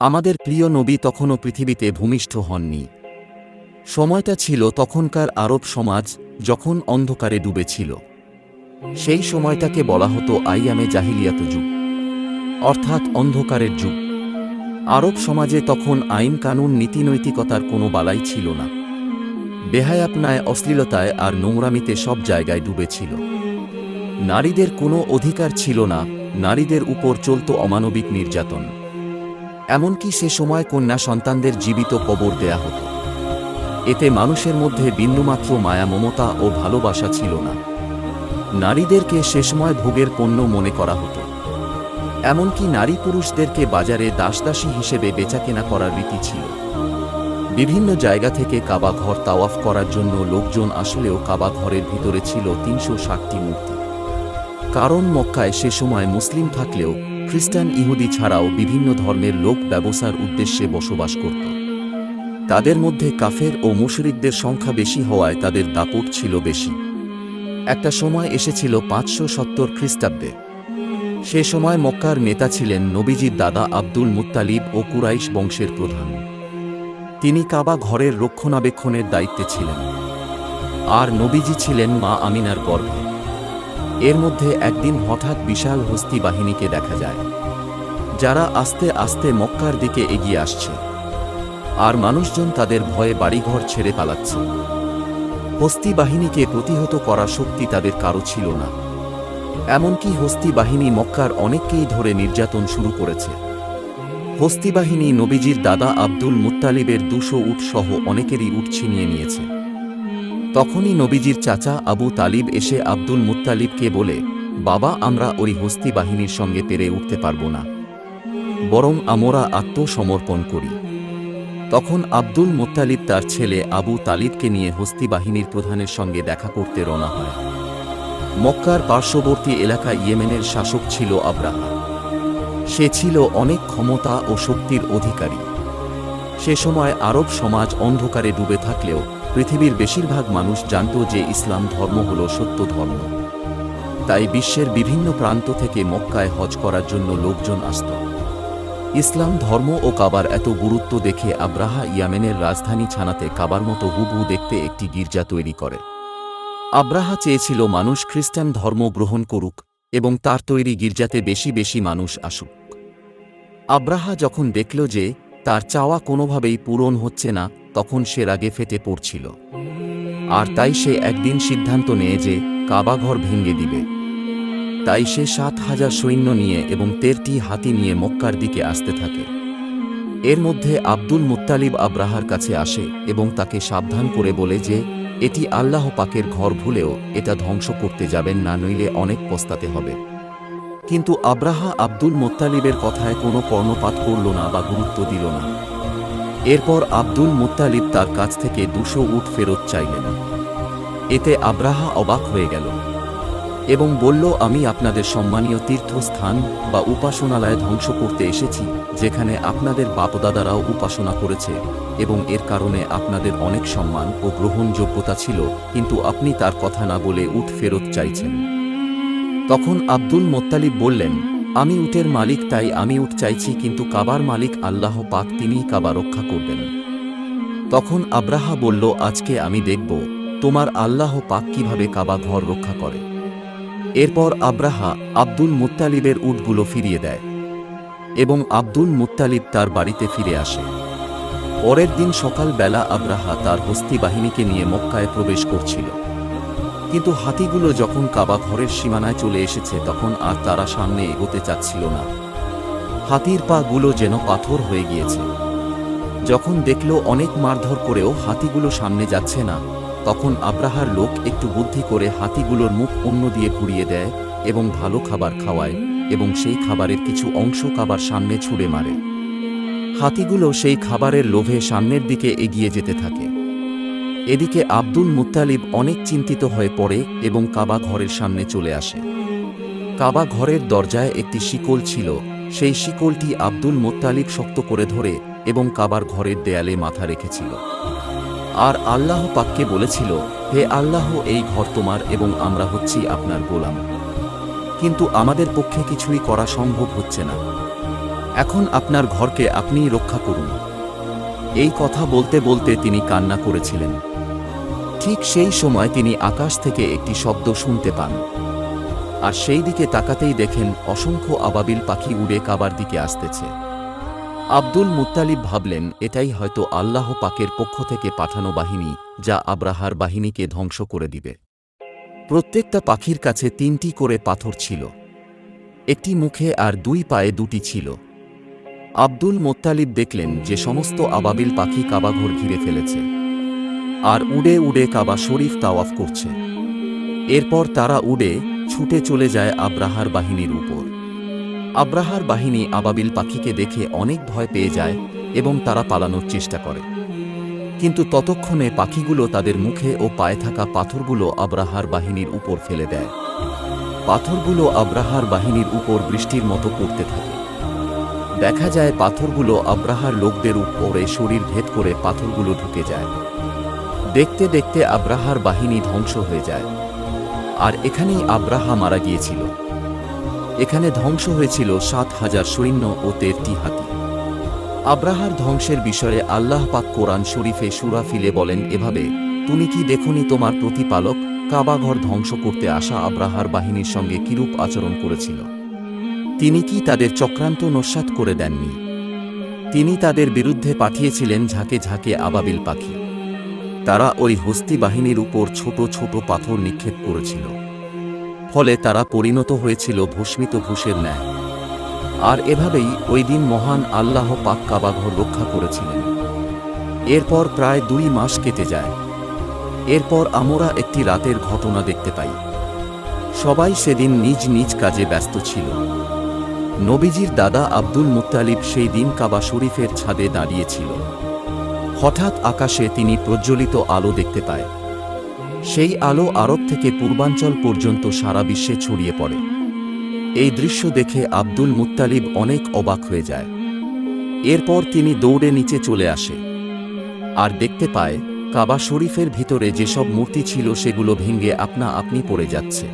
আমাদের প্রিয় নবী তখনও পৃথিবীতে ভূমিষ্ঠ হননি। সময়টা ছিল তখনকার আরব সমাজ যখন অন্ধকারে ডুবেছিল। সেই সময়টাকে বলা হতো আইয়ামে জাহিলিয়াত যুগ। অর্থাৎ অন্ধকারের যুগ। আরব সমাজে তখন আইন কানুন নীতিনৈতিকতার কোনো বালাই ছিল না। বেহায়াপনায়, অশ্লীলতায় আর নোংরামিতে সব জায়গায় ডুবেছিল। নারীদের কোনো অধিকার ছিল না, নারীদের উপর চলত অমানবিক নির্যাতন। এমনকি সে সময় কন্যা সন্তানদের জীবিত কবর দেয়া হতো। এতে মানুষের মধ্যে বিন্দুমাত্র মায়া মমতা ও ভালোবাসা ছিল না। নারীদেরকে সে সময় ভোগের পণ্য মনে করা হতো। এমনকি নারী পুরুষদেরকে বাজারে দাসদাসী হিসেবে বেচাকেনা করার রীতি ছিল। বিভিন্ন জায়গা থেকে কাবা ঘর তাওয়াফ করার জন্য লোকজন আসলেও কাবা ঘরের ভিতরে ছিল তিনশো ষাটটি মূর্তি। কারণ মক্কায় সে সময় মুসলিম থাকলেও খ্রিস্টান ইহুদি ছাড়াও বিভিন্ন ধর্মের লোক ব্যবসার উদ্দেশ্যে বসবাস করত। তাদের মধ্যে কাফের ও মুশরিকদের সংখ্যা বেশি হওয়ায় তাদের দাপট ছিল বেশি। একটা সময় এসেছিল পাঁচশো সত্তর খ্রিস্টাব্দে। সে সময় মক্কার নেতা ছিলেন নবীজির দাদা আব্দুল মুত্তালিব ও কুরাইশ বংশের প্রধান। তিনি কাবা ঘরের রক্ষণাবেক্ষণের দায়িত্বে ছিলেন। আর নবীজি ছিলেন মা আমিনার গর্ভে। এর মধ্যে একদিন হঠাৎ বিশাল হস্তি বাহিনীকে দেখা যায়, যারা আস্তে আস্তে মক্কার দিকে এগিয়ে আসছে আর মানুষজন তাদের ভয়ে বাড়িঘর ছেড়ে পালাচ্ছে। হস্তি বাহিনীকে প্রতিহত করা শক্তি তাদের কারও ছিল না। এমনকি হস্তি বাহিনী মক্কার অনেককেই ধরে নির্যাতন শুরু করেছে। হস্তি বাহিনী নবীজির দাদা আব্দুল মুত্তালিবের দুশো উট সহ অনেকেরই উট ছিনিয়ে নিয়েছে। তখনই নবীজির চাচা আবু তালিব এসে আব্দুল মুত্তালিবকে বলে, বাবা, আমরা ওই হস্তি বাহিনীর সঙ্গে পেরে উঠতে পারব না। বরং আমরা আত্মসমর্পণ করি। তখন আব্দুল মুত্তালিব তার ছেলে আবু তালিবকে নিয়ে হস্তি বাহিনীর প্রধানের সঙ্গে দেখা করতে রওনা হয়। মক্কার পার্শ্ববর্তী এলাকা ইয়েমেনের শাসক ছিল আব্রাহা সে ছিল অনেক ক্ষমতা ও শক্তির অধিকারী। সে সময় আরব সমাজ অন্ধকারে ডুবে থাকলেও পৃথিবীর বেশিরভাগ মানুষ জানত যে ইসলাম ধর্ম হল সত্য ধর্ম। তাই বিশ্বের বিভিন্ন প্রান্ত থেকে মক্কায় হজ করার জন্য লোকজন আসত। ইসলাম ধর্ম ও কাবার এত গুরুত্ব দেখে আব্রাহা ইয়ামেনের রাজধানী ছানাতে কাবার মতো হুবহু দেখতে একটি গির্জা তৈরি করে। আব্রাহা চেয়েছিল মানুষ খ্রিস্টান ধর্ম গ্রহণ করুক এবং তার তৈরি গির্জাতে বেশি বেশি মানুষ আসুক। আব্রাহা যখন দেখল যে তার চাওয়া কোনোভাবেই পূরণ হচ্ছে না তখন সে রাগে ফেটে পড়ছিল। আর তাই সে একদিন সিদ্ধান্ত নেয় যে কাবাঘর ভেঙে দিবে। তাই সে সাত হাজার সৈন্য নিয়ে এবং তেরটি হাতি নিয়ে মক্কার দিকে আসতে থাকে। এর মধ্যে আব্দুল মুত্তালিব আব্রাহার কাছে আসে এবং তাকে সাবধান করে বলে যে, এটি আল্লাহ পাকের ঘর ভুলেও এটা ধ্বংস করতে যাবেন না, নইলে অনেক পস্তাতে হবে। কিন্তু আব্রাহা আব্দুল মোত্তালিবের কথায় কোনো কর্ণপাত করল না বা গুরুত্ব দিল না। এরপর আব্দুল মুত্তালিব তার কাছ থেকে দুশো উট ফেরত চাইলেন। এতে আব্রাহা অবাক হয়ে গেল এবং বলল, আমি আপনাদের সম্মানীয় তীর্থস্থান বা উপাসনালয় ধ্বংস করতে এসেছি, যেখানে আপনাদের বাপদাদারাও উপাসনা করেছে এবং এর কারণে আপনাদের অনেক সম্মান ও গ্রহণযোগ্যতা ছিল, কিন্তু আপনি তার কথা না বলে উঠ ফেরত চাইছেন। তখন আব্দুল মোত্তালিব বললেন আমি উটের মালিক, তাই আমি উট চাইছি, কিন্তু কাবার মালিক আল্লাহ পাক তিনিই কাবা রক্ষা করবেন। তখন আব্রাহা বলল, আজকে আমি দেখব তোমার আল্লাহ পাক কীভাবে কাবা ঘর রক্ষা করে। এরপর আব্রাহা আব্দুল মুত্তালিবের উটগুলো ফিরিয়ে দেয় এবং আব্দুল মুত্তালিব তার বাড়িতে ফিরে আসে। পরের দিন সকালবেলা আব্রাহা তার হস্তি বাহিনীকে নিয়ে মক্কায় প্রবেশ করছিল। কিন্তু হাতিগুলো যখন কাবা ঘরের সীমানায় চলে এসেছে, তখন আর তারা সামনে এগোতে চাচ্ছিল না। হাতির পা গুলো যেন পাথর হয়ে গিয়েছে। যখন দেখল অনেক মারধর করেও হাতিগুলো সামনে যাচ্ছে না, তখন আব্রাহার লোক একটু বুদ্ধি করে হাতিগুলোর মুখ অন্য দিয়ে ঘুরিয়ে দেয় এবং ভালো খাবার খাওয়ায় এবং সেই খাবারের কিছু অংশ কাবার সামনে ছুঁড়ে মারে। হাতিগুলো সেই খাবারের লোভে সামনের দিকে এগিয়ে যেতে থাকে। এদিকে আব্দুল মুত্তালিব অনেক চিন্তিত হয়ে পড়ে এবং কাবা ঘরের সামনে চলে আসে। কাবা ঘরের দরজায় একটি শিকল ছিল, সেই শিকলটি আব্দুল মোত্তালিব শক্ত করে ধরে এবং কাবার ঘরের দেয়ালে মাথা রেখেছিল। আর আল্লাহ পাককে বলেছিল, হে আল্লাহ, এই ঘর তোমার এবং আমরা হচ্ছি আপনার গোলাম। কিন্তু আমাদের পক্ষে কিছুই করা সম্ভব হচ্ছে না। এখন আপনার ঘরকে আপনিই রক্ষা করুন। এই কথা বলতে বলতে তিনি কান্না করেছিলেন। ঠিক সেই সময় তিনি আকাশ থেকে একটি শব্দ শুনতে পান। আর সেই দিকে তাকাতেই দেখেন অসংখ্য আবাবিল পাখি উড়ে কাবার দিকে আসতেছে। আব্দুল মুত্তালিব ভাবলেন, এটাই হয়তো আল্লাহ পাকের পক্ষ থেকে পাঠানো বাহিনী যা আব্রাহার বাহিনীকে ধ্বংস করে দিবে। প্রত্যেকটা পাখির কাছে তিনটি করে পাথর ছিল। একটি মুখে আর দুই পায়ে দুটি ছিল। আব্দুল মোত্তালিব দেখলেন যে সমস্ত আবাবিল পাখি কাবাঘর ঘিরে ফেলেছে। আর উড়ে উড়ে কাবা শরীফ তাওয়াফ করছে। এরপর তারা উড়ে ছুটে চলে যায় আব্রাহার বাহিনীর উপর। আব্রাহার বাহিনী আবাবিল পাখিকে দেখে অনেক ভয় পেয়ে যায় এবং তারা পালানোর চেষ্টা করে। কিন্তু ততক্ষণে পাখিগুলো তাদের মুখে ও পায়ে থাকা পাথরগুলো আব্রাহার বাহিনীর উপর ফেলে দেয়। পাথরগুলো আব্রাহার বাহিনীর উপর বৃষ্টির মতো পড়তে থাকে। দেখা যায় পাথরগুলো আব্রাহার লোকদের উপরে শরীর ভেদ করে পাথরগুলো ঢুকে যায়। দেখতে দেখতে আব্রাহার বাহিনী ধ্বংস হয়ে যায়। আর এখানেই আব্রাহা মারা গিয়েছিল। এখানে ধ্বংস হয়েছিল সাত হাজার সৈন্য ও তেরটি হাতি। আব্রাহার ধ্বংসের বিষয়ে আল্লাহ পাক কোরআন শরীফে সুরাফিলে বলেন এভাবে, তুমি কি দেখনি তোমার প্রতিপালক কাবাঘর ধ্বংস করতে আসা আব্রাহার বাহিনীর সঙ্গে কিরূপ আচরণ করেছিল? তিনি কি তাদের চক্রান্ত নস্যাৎ করে দেননি? তিনি তাদের বিরুদ্ধে পাঠিয়েছিলেন ঝাঁকে ঝাঁকে আবাবিল পাখি। তারা ওই হস্তি বাহিনীর উপর ছোট ছোট পাথর নিক্ষেপ করেছিল। ফলে তারা পরিণত হয়েছিল ভস্মিত ভূষের ন্যায়। আর এভাবেই ওই দিন মহান আল্লাহ পাক কাবাঘর রক্ষা করেছিলেন। এরপর প্রায় দুই মাস কেটে যায়। এরপর আমরা একটি রাতের ঘটনা দেখতে পাই। সবাই সেদিন নিজ নিজ কাজে ব্যস্ত ছিল। নবীজির দাদা আব্দুল মুত্তালিব সেই দিন কাবা শরীফের ছাদে দাঁড়িয়েছিল হঠাৎ আকাশে তিনি প্রজ্বলিত আলো দেখতে পায়। সেই আলো আরব থেকে পূর্বাঞ্চল পর্যন্ত সারা বিশ্বে ছড়িয়ে পড়ে। এই দৃশ্য দেখে আব্দুল মুত্তালিব অনেক অবাক হয়ে যায়। এরপর তিনি দৌড়ে নিচে চলে আসে। আর দেখতে পায়, কাবা শরীফের ভিতরে যেসব মূর্তি ছিল সেগুলো ভেঙে আপনা আপনি পড়ে যাচ্ছে।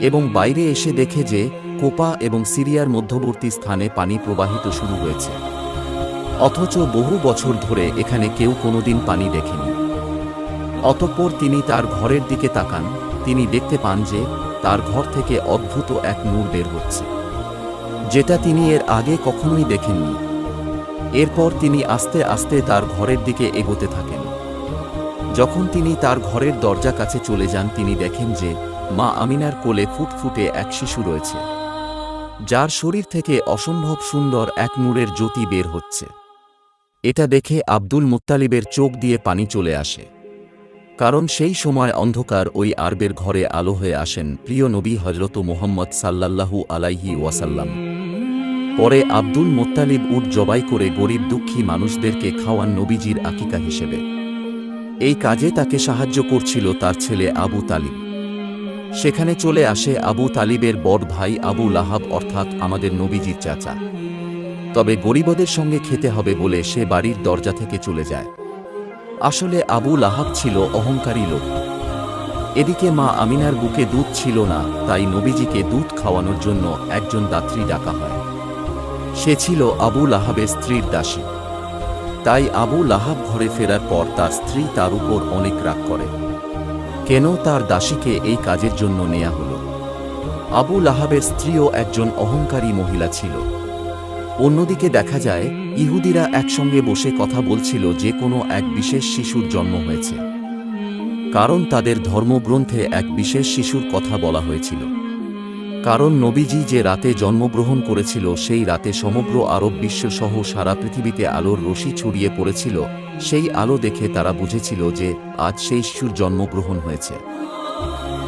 এবং বাইরে এসে দেখে যে কোপা এবং সিরিয়ার মধ্যবর্তী স্থানে পানি প্রবাহিত শুরু হয়েছে। অথচ বহু বছর ধরে এখানে কেউ কোনোদিন পানি দেখেনি। অতঃপর তিনি তার ঘরের দিকে তাকান, তিনি দেখতে পান যে তার ঘর থেকে অদ্ভুত এক নূর বের হচ্ছে, যেটা তিনি এর আগে কখনোই দেখেননি। এরপর তিনি আস্তে আস্তে তার ঘরের দিকে এগোতে থাকেন। যখন তিনি তার ঘরের দরজা কাছে চলে যান, তিনি দেখেন যে মা আমিনার কোলে ফুটফুটে এক শিশু রয়েছে, যার শরীর থেকে অসম্ভব সুন্দর এক নূরের জ্যোতি বের হচ্ছে। এটা দেখে আব্দুল মুত্তালিবের চোখ দিয়ে পানি চলে আসে। কারণ সেই সময় অন্ধকার ওই আরবের ঘরে আলো হয়ে আসেন প্রিয় নবী হজরত মোহাম্মদ সাল্লাল্লাহু আলাইহি ওয়াসাল্লাম। পরে আব্দুল মোত্তালিব উট জবাই করে গরিব দুঃখী মানুষদেরকে খাওয়ান নবীজির আকিকা হিসেবে। এই কাজে তাকে সাহায্য করছিল তার ছেলে আবু তালিব। সেখানে চলে আসে আবু তালিবের বড় ভাই আবু লাহাব, অর্থাৎ আমাদের নবীজির চাচা। তবে গরিবদের সঙ্গে খেতে হবে বলে সে বাড়ির দরজা থেকে চলে যায়। আসলে আবু লাহাব ছিল অহংকারী লোক। এদিকে মা আমিনার বুকে দুধ ছিল না, তাই নবীজিকে দুধ খাওয়ানোর জন্য একজন দাত্রী ডাকা হয়। সে ছিল আবু লাহাবের স্ত্রীর দাসী। তাই আবু লাহাব ঘরে ফেরার পর তার স্ত্রী তার উপর অনেক রাগ করে। কেন তার দাসীকে এই কাজের জন্য নেয়া হল? আবু লাহাবের স্ত্রীও একজন অহংকারী মহিলা ছিল। অন্যদিকে দেখা যায়, ইহুদিরা একসঙ্গে বসে কথা বলছিল যে কোনো এক বিশেষ শিশুর জন্ম হয়েছে। কারণ তাদের ধর্মগ্রন্থে এক বিশেষ শিশুর কথা বলা হয়েছিল। কারণ নবীজি যে রাতে জন্মগ্রহণ করেছিল, সেই রাতে সমগ্র আরব বিশ্বসহ সারা পৃথিবীতে আলোর রশি ছড়িয়ে পড়েছিল। সেই আলো দেখে তারা বুঝেছিল যে আজ সেই শিশুর জন্মগ্রহণ হয়েছে।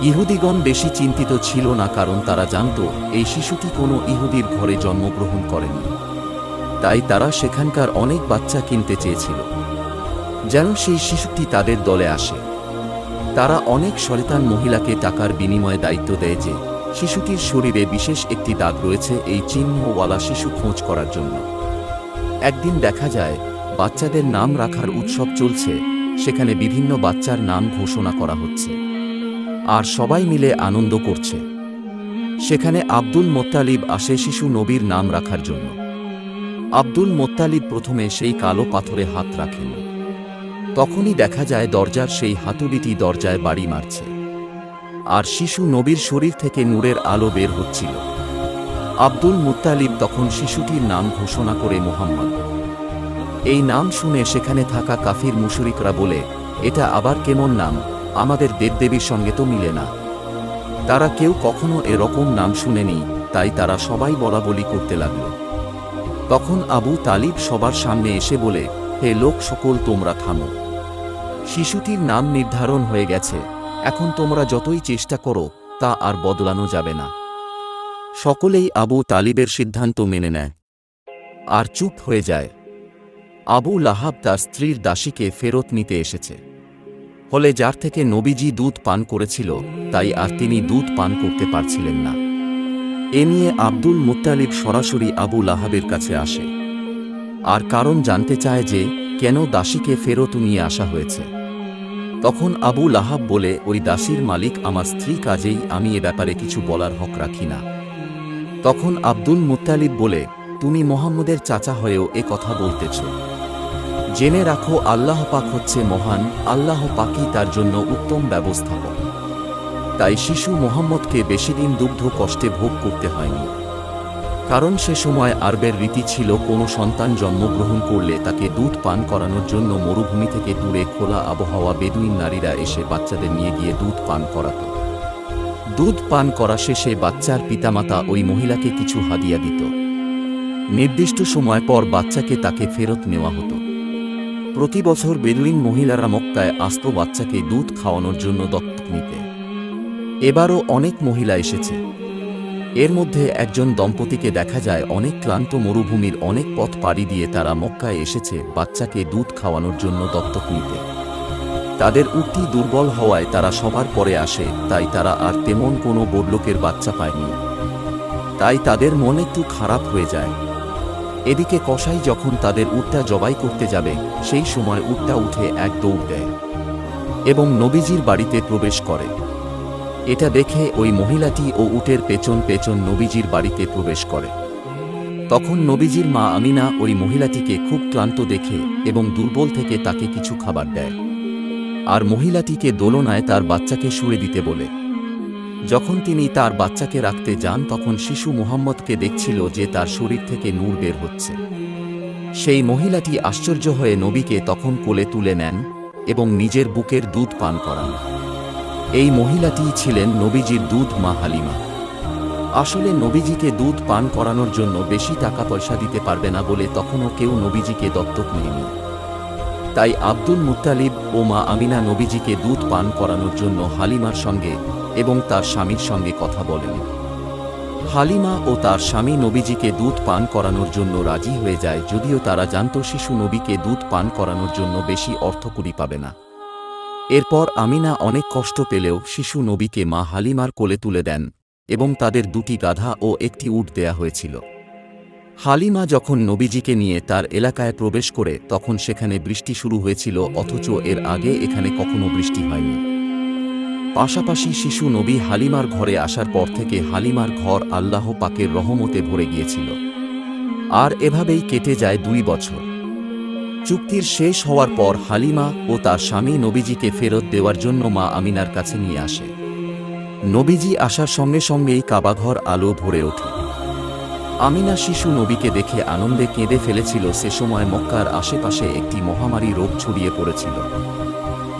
ইহুদিগণ বেশি চিন্তিত ছিল না কারণ তারা জানত, এই শিশুটি কোনো ইহুদির ঘরে জন্মগ্রহণ করেনি। তাই তারা সেখানকার অনেক বাচ্চা কিনতে চেয়েছিল। যেন সেই শিশুটি তাদের দলে আসে। তারা অনেক শয়তান মহিলাকে টাকার বিনিময়ে দায়িত্ব দেয় যে, শিশুটির শরীরে বিশেষ একটি দাগ রয়েছে এই চিহ্নওয়ালা শিশু খোঁজ করার জন্য। একদিন দেখা যায়, বাচ্চাদের নাম রাখার উৎসব চলছে, সেখানে বিভিন্ন বাচ্চার নাম ঘোষণা করা হচ্ছে। আর সবাই মিলে আনন্দ করছে। সেখানে আব্দুল মোত্তালিব আসে শিশু নবীর নাম রাখার জন্য। আব্দুল মোত্তালিব প্রথমে সেই কালো পাথরে হাত রাখেন। তখনই দেখা যায় দরজার সেই হাতুড়িটি দরজায় বাড়ি মারছে। আর শিশু নবীর শরীর থেকে নূরের আলো বের হচ্ছিল। আব্দুল মুত্তালিব তখন শিশুটির নাম ঘোষণা করে মোহাম্মদ। এই নাম শুনে সেখানে থাকা কাফির মুশরিকরা বলে, এটা আবার কেমন নাম? আমাদের দেবদেবীর সঙ্গে তো মিলে না। তারা কেউ কখনো এরকম নাম শুনেনি, তাই তারা সবাই বলা বলি করতে লাগল। তখন আবু তালিব সবার সামনে এসে বলে, হে লোক সকল, তোমরা থামো। শিশুটির নাম নির্ধারণ হয়ে গেছে। এখন তোমরা যতই চেষ্টা করো, তা আর বদলানো যাবে না। সকলেই আবু তালিবের সিদ্ধান্ত মেনে নেয়। আর চুপ হয়ে যায়। আবু লাহাব তার স্ত্রীর দাসীকে ফেরত নিতে এসেছে। ফলে যার থেকে নবীজি দুধ পান করেছিল, তাই আর তিনি দুধ পান করতে পারছিলেন না। এ নিয়ে আব্দুল মুত্তালিব সরাসরি আবু লাহাবের কাছে আসে। আর কারণ জানতে চায় যে, কেন দাসীকে ফেরত নিয়ে আসা হয়েছে। তখন আবু লাহাব বলে, ওই দাসীর মালিক আমার স্ত্রী, কাজেই আমি এ ব্যাপারে কিছু বলার হক রাখি না। তখন আব্দুল মুত্তালিব বলে, তুমি মোহাম্মদের চাচা হয়েও এ কথা বলতেছ। জেনে রাখো, আল্লাহ পাক হচ্ছে মহান, আল্লাহ পাকই তার জন্য উত্তম ব্যবস্থাপক। তাই শিশু মোহাম্মদকে বেশিদিন দুগ্ধ কষ্টে ভোগ করতে হয়নি। কারণ সে সময় আরবের রীতি ছিল, কোনো সন্তান জন্মগ্রহণ করলে তাকে দুধ পান করানোর জন্য মরুভূমি থেকে দূরে খোলা আবহাওয়া বেদুইন নারীরা এসে বাচ্চাদের নিয়ে গিয়ে দুধ পান করাত। দুধ পান করা শেষে বাচ্চার পিতামাতা ওই মহিলাকে কিছু হাদিয়া দিত। নির্দিষ্ট সময় পর বাচ্চাকে তাকে ফেরত নেওয়া হতো। প্রতি বছর বেদুইন মহিলারা মক্কায় আস্ত বাচ্চাকে দুধ খাওয়ানোর জন্য দত্তক নিতে। এবারও অনেক মহিলা এসেছে। এর মধ্যে একজন দম্পতিকে দেখা যায় অনেক ক্লান্ত মরুভূমির অনেক পথ পাড়ি দিয়ে তারা মক্কায় এসেছে বাচ্চাকে দুধ খাওয়ানোর জন্য দত্তক নিতে। তাদের উক্তি দুর্বল হওয়ায় তারা সবার পরে আসে, তাই তারা আর তেমন কোনো বড়লোকের বাচ্চা পায়নি। তাই তাদের মন একটু খারাপ হয়ে যায়। এদিকে কসাই যখন তাদের উটটা জবাই করতে যাবে, সেই সময় উটটা উঠে এক দৌড় দেয় এবং নবীজির বাড়িতে প্রবেশ করে। এটা দেখে ওই মহিলাটি ও উটের পেছন পেছন নবীজির বাড়িতে প্রবেশ করে। তখন নবীজির মা আমিনা ওই মহিলাটিকে খুব ক্লান্ত দেখে এবং দুর্বল থেকে তাকে কিছু খাবার দেয়। আর মহিলাটিকে দোলনায় তার বাচ্চাকে শুয়ে দিতে বলে। যখন তিনি তার বাচ্চাকে রাখতে যান, তখন শিশু মুহাম্মদকে দেখছিল যে তার শরীর থেকে নূর বের হচ্ছে। সেই মহিলাটি আশ্চর্য হয়ে নবীকে তখন কোলে তুলে নেন এবং নিজের বুকের দুধ পান করান। এই মহিলাটি ছিলেন নবীজির দুধ মা হালিমা। আসলে নবীজিকে দুধ পান করানোর জন্য বেশি টাকা পয়সা দিতে পারবে না বলে তখনও কেউ নবীজিকে দত্তক নেয়নি। তাই আব্দুল মুত্তালিব ও মা আমিনা নবীজিকে দুধ পান করানোর জন্য হালিমার সঙ্গে এবং তার স্বামীর সঙ্গে কথা বলেন। হালিমা ও তার স্বামী নবীজিকে দুধ পান করানোর জন্য রাজি হয়ে যায়, যদিও তারা জানত শিশু নবীকে দুধ পান করানোর জন্য বেশি অর্থকুড়ি পাবে না। এরপর আমিনা অনেক কষ্ট পেলেও শিশু নবীকে মা হালিমার কোলে তুলে দেন এবং তাদের দুটি গাধা ও একটি উট দেয়া হয়েছিল। হালিমা যখন নবীজিকে নিয়ে তার এলাকায় প্রবেশ করে, তখন সেখানে বৃষ্টি শুরু হয়েছিল, অথচ এর আগে এখানে কখনো বৃষ্টি হয়নি। পাশাপাশি শিশু নবী হালিমার ঘরে আসার পর থেকে হালিমার ঘর আল্লাহ পাকের রহমতে ভরে গিয়েছিল। আর এভাবেই কেটে যায় দুই বছর। চুক্তির শেষ হওয়ার পর হালিমা ও তার স্বামী নবীজিকে ফেরত দেওয়ার জন্য মা আমিনার কাছে নিয়ে আসে। নবীজি আসার সঙ্গে সঙ্গেই কাবাঘর আলো ভরে ওঠে। আমিনা শিশু নবীকে দেখে আনন্দে কেঁদে ফেলেছিল। সে সময় মক্কার আশেপাশে একটি মহামারী রোগ ছড়িয়ে পড়েছিল।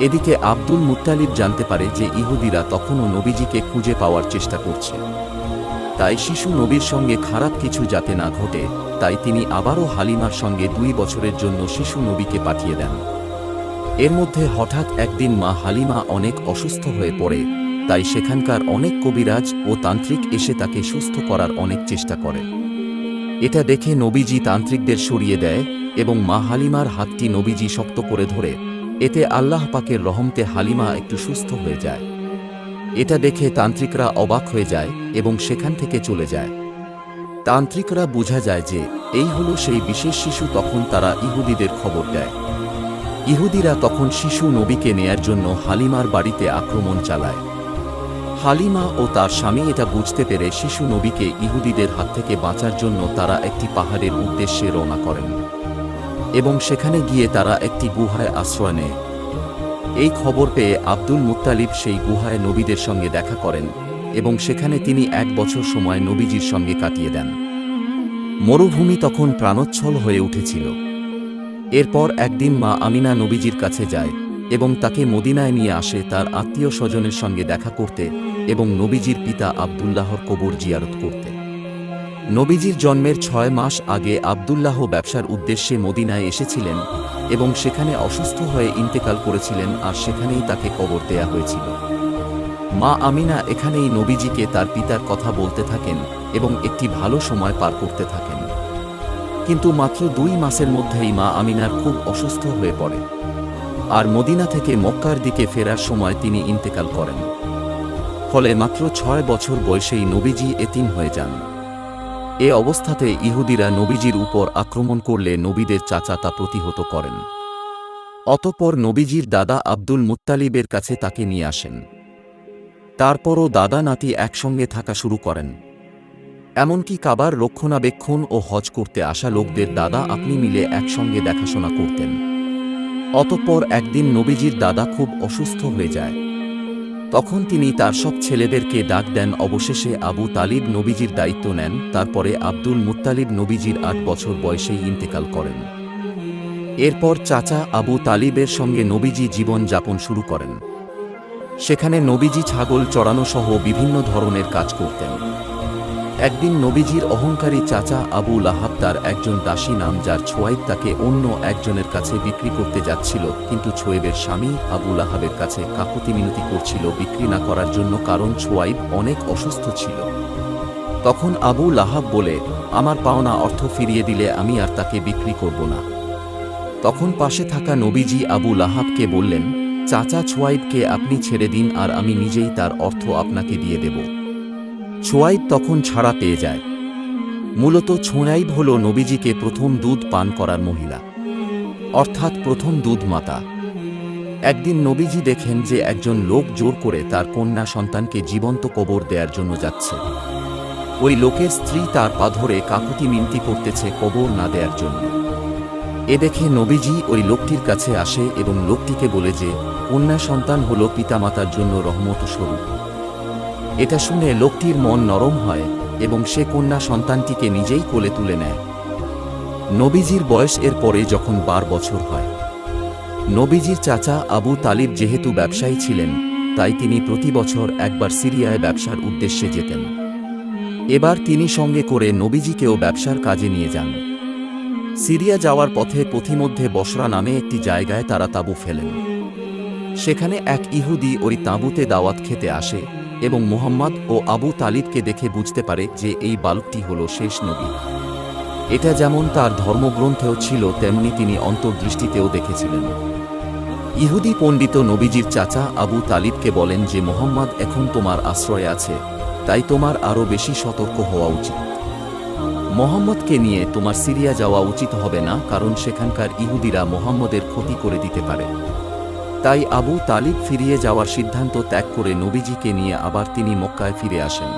এদিকে আব্দুল মুত্তালিব জানতে পারে যে ইহুদিরা তখনও নবীজিকে খুঁজে পাওয়ার চেষ্টা করছে। তাই শিশু নবীর সঙ্গে খারাপ কিছু যাতে না ঘটে, তাই তিনি আবারও হালিমার সঙ্গে দুই বছরের জন্য শিশু নবীকে পাঠিয়ে দেন। এর মধ্যে হঠাৎ একদিন মা হালিমা অনেক অসুস্থ হয়ে পড়ে, তাই সেখানকার অনেক কবিরাজ ও তান্ত্রিক এসে তাকে সুস্থ করার অনেক চেষ্টা করে। এটা দেখে নবীজি তান্ত্রিকদের সরিয়ে দেয় এবং মা হালিমার হাতটি নবীজি শক্ত করে ধরে এতে আল্লাহ পাকের রহমতে হালিমা একটু সুস্থ হয়ে যায়। এটা দেখে তান্ত্রিকরা অবাক হয়ে যায় এবং সেখান থেকে চলে যায়। তান্ত্রিকরা বোঝা যায় যে এই হলো সেই বিশেষ শিশু তখন তারা ইহুদিদের খবর দেয়। ইহুদিরা তখন শিশু নবীকে নেয়ার জন্য হালিমার বাড়িতে আক্রমণ চালায়। হালিমা ও তার স্বামী এটা বুঝতে পেরে শিশু নবীকে ইহুদিদের হাত থেকে বাঁচার জন্য তারা একটি পাহাড়ের উদ্দেশ্যে রওনা করেন। এবং সেখানে গিয়ে তারা একটি গুহায় আশ্রয় নেয়। এই খবর পেয়ে আব্দুল মুত্তালিব সেই গুহায় নবীদের সঙ্গে দেখা করেন এবং সেখানে তিনি এক বছর সময় নবীজির সঙ্গে কাটিয়ে দেন। মরুভূমি তখন প্রাণোচ্ছল হয়ে উঠেছিল। এরপর একদিন মা আমিনা নবীজির কাছে যায় এবং তাকে মদিনায় নিয়ে আসে তার আত্মীয় স্বজনের সঙ্গে দেখা করতে এবং নবীজির পিতা আবদুল্লাহর কবর জিয়ারত করতে। নবীজির জন্মের ছয় মাস আগে আবদুল্লাহ ব্যবসার উদ্দেশ্যে মদিনায় এসেছিলেন এবং সেখানে অসুস্থ হয়ে ইন্তেকাল করেছিলেন আর সেখানেই তাকে কবর দেয়া হয়েছিল। মা আমিনা এখানেই নবীজিকে তার পিতার কথা বলতে থাকেন এবং একটি ভালো সময় পার করতে থাকেন। কিন্তু মাত্র দুই মাসের মধ্যেই মা আমিনার খুব অসুস্থ হয়ে পড়ে। আর মদিনা থেকে মক্কার দিকে ফেরার সময় তিনি ইন্তেকাল করেন। ফলে মাত্র ছয় বছর বয়সেই নবীজি এতিম হয়ে যান। এ অবস্থাতে ইহুদিরা নবীজির উপর আক্রমণ করলে নবীদের চাচা তা প্রতিহত করেন। অতঃপর নবীজির দাদা আব্দুল মুত্তালিবের কাছে তাকে নিয়ে আসেন। তারপরও দাদা নাতি একসঙ্গে থাকা শুরু করেন। এমনকি কাবার রক্ষণাবেক্ষণ ও হজ করতে আসা লোকদের দাদা আপনি মিলে একসঙ্গে দেখাশোনা করতেন। অতঃপর একদিন নবীজির দাদা খুব অসুস্থ হয়ে যায়। তখন তিনি তার সব ছেলেদেরকে ডাক দেন। অবশেষে আবু তালিব নবীজির দায়িত্ব নেন। তারপরে আব্দুল মুত্তালিব নবীজির আট বছর বয়সেই ইন্তেকাল করেন। এরপর চাচা আবু তালিবের সঙ্গে নবীজি জীবন যাপন শুরু করেন। সেখানে নবীজি ছাগল চড়ানো সহ বিভিন্ন ধরনের কাজ করতেন। একদিন নবীজির অহংকারী চাচা আবু লাহাব তার একজন দাসী নাম যার ছোয়াইব তাকে অন্য একজনের কাছে বিক্রি করতে যাচ্ছিল, কিন্তু ছোয়েবের স্বামী আবু লাহাবের কাছে কাকুতি মিনতি করছিল বিক্রি না করার জন্য কারণ ছোয়াইব অনেক অসুস্থ ছিল। তখন আবু লাহাব বলে, আমার পাওনা অর্থ ফিরিয়ে দিলে আমি আর তাকে বিক্রি করব না। তখন পাশে থাকা নবীজি আবু লাহাবকে বললেন, চাচা ছোয়াইবকে আপনি ছেড়ে দিন আর আমি নিজেই তার অর্থ আপনাকে দিয়ে দেব। ছোয়াইব তখন ছাড়া পেয়ে যায়। মূলত ছোঁয়াইব হল নবীজিকে প্রথম দুধ পান করার মহিলা। অর্থাৎ প্রথম দুধ মাতা। একদিন নবীজি দেখেন যে একজন লোক জোর করে তার কন্যা সন্তানকে জীবন্ত কবর দেওয়ার জন্য যাচ্ছে। ওই লোকের স্ত্রী তার পা ধরে কাকুতি মিনতি করতেছে কবর না দেওয়ার জন্য। এ দেখে নবীজি ওই লোকটির কাছে আসে এবং লোকটিকে বলে যে, কন্যা সন্তান হল পিতামাতার জন্য রহমত স্বরূপ। এটা শুনে লোকটির মন নরম হয় এবং সে কন্যা সন্তানটিকে নিজেই কোলে তুলে নেয়। নবীজির বয়স এর পরে যখন বার বছর হয়। নবীজির চাচা আবু তালিব যেহেতু ব্যবসায়ী ছিলেন, তাই তিনি প্রতি বছর একবার সিরিয়ায় ব্যবসার উদ্দেশ্যে যেতেন। এবার তিনি সঙ্গে করে নবীজিকেও ব্যবসার কাজে নিয়ে যান। সিরিয়া যাওয়ার পথে পথিমধ্যে বসরা নামে একটি জায়গায় তারা তাঁবু ফেলেন। সেখানে এক ইহুদি ওই তাঁবুতে দাওয়াত খেতে আসে এবং মোহাম্মদ ও আবু তালিবকে দেখে বুঝতে পারে যে এই বালকটি হল শেষ নবী। এটা যেমন তার ধর্মগ্রন্থেও ছিল, তেমনি তিনি অন্তর্দৃষ্টিতেও দেখেছিলেন। ইহুদি পণ্ডিত নবীজির চাচা আবু তালিবকে বলেন যে, মোহাম্মদ এখন তোমার আশ্রয়ে আছে, তাই তোমার আরও বেশি সতর্ক হওয়া উচিত। মোহাম্মদকে নিয়ে তোমার সিরিয়া যাওয়া উচিত হবে না, কারণ সেখানকার ইহুদিরা মোহাম্মদের ক্ষতি করে দিতে পারে। তাই আবু তালিব ফিরিয়ে যাওয়ার সিদ্ধান্ত ত্যাগ করে নবীজিকে নিয়ে আবার তিনি মক্কায় ফিরে আসেন।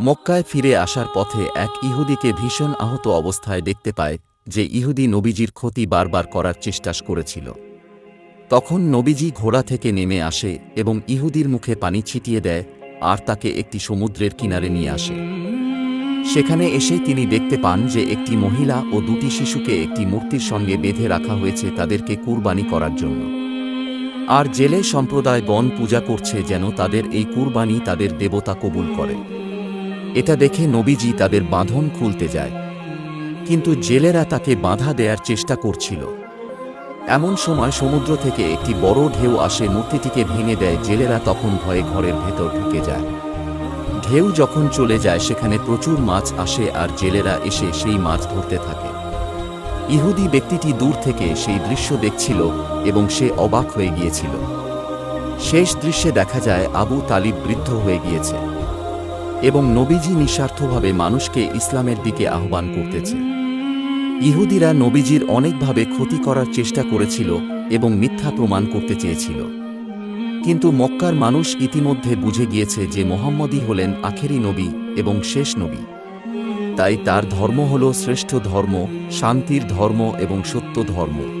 মক্কায় ফিরে আসার পথে এক ইহুদিকে ভীষণ আহত অবস্থায় দেখতে পায় যে ইহুদি নবীজির ক্ষতি বারবার করার চেষ্টা করেছিল। তখন নবীজি ঘোড়া থেকে নেমে আসে এবং ইহুদির মুখে পানি ছিটিয়ে দেয় আর তাকে একটি সমুদ্রের কিনারে নিয়ে আসে। সেখানে এসে তিনি দেখতে পান যে একটি মহিলা ও দুটি শিশুকে একটি মূর্তির সঙ্গে বেঁধে রাখা হয়েছে তাদেরকে কুরবানি করার জন্য। আর জেলে সম্প্রদায় গণ পূজা করছে যেন তাদের এই কুরবানি তাদের দেবতা কবুল করে। এটা দেখে নবীজি তাদের বাঁধন খুলতে যায়। কিন্তু জেলেরা তাকে বাধা দেয়ার চেষ্টা করছিল। এমন সময় সমুদ্র থেকে একটি বড় ঢেউ আসে, মূর্তিটিকে ভেঙে দেয়, জেলেরা তখন ভয়ে ঘরের ভেতর ঢুকে যায়। ঢেউ যখন চলে যায়, সেখানে প্রচুর মাছ আসে আর জেলেরা এসে সেই মাছ ধরতে থাকে। ইহুদি ব্যক্তিটি দূর থেকে সেই দৃশ্য দেখছিল এবং সে অবাক হয়ে গিয়েছিল। শেষ দৃশ্যে দেখা যায় আবু তালিব বৃদ্ধ হয়ে গিয়েছে এবং নবীজি নিঃস্বার্থভাবে মানুষকে ইসলামের দিকে আহ্বান করতেছে। ইহুদিরা নবীজির অনেকভাবে ক্ষতি করার চেষ্টা করেছিল এবং মিথ্যা প্রমাণ করতে চেয়েছিল। কিন্তু মক্কার মানুষ ইতিমধ্যে বুঝে গিয়েছে যে মোহাম্মদই হলেন আখেরি নবী এবং শেষ নবী। তাই তার ধর্ম হল শ্রেষ্ঠ ধর্ম শান্তির ধর্ম এবং সত্য ধর্ম।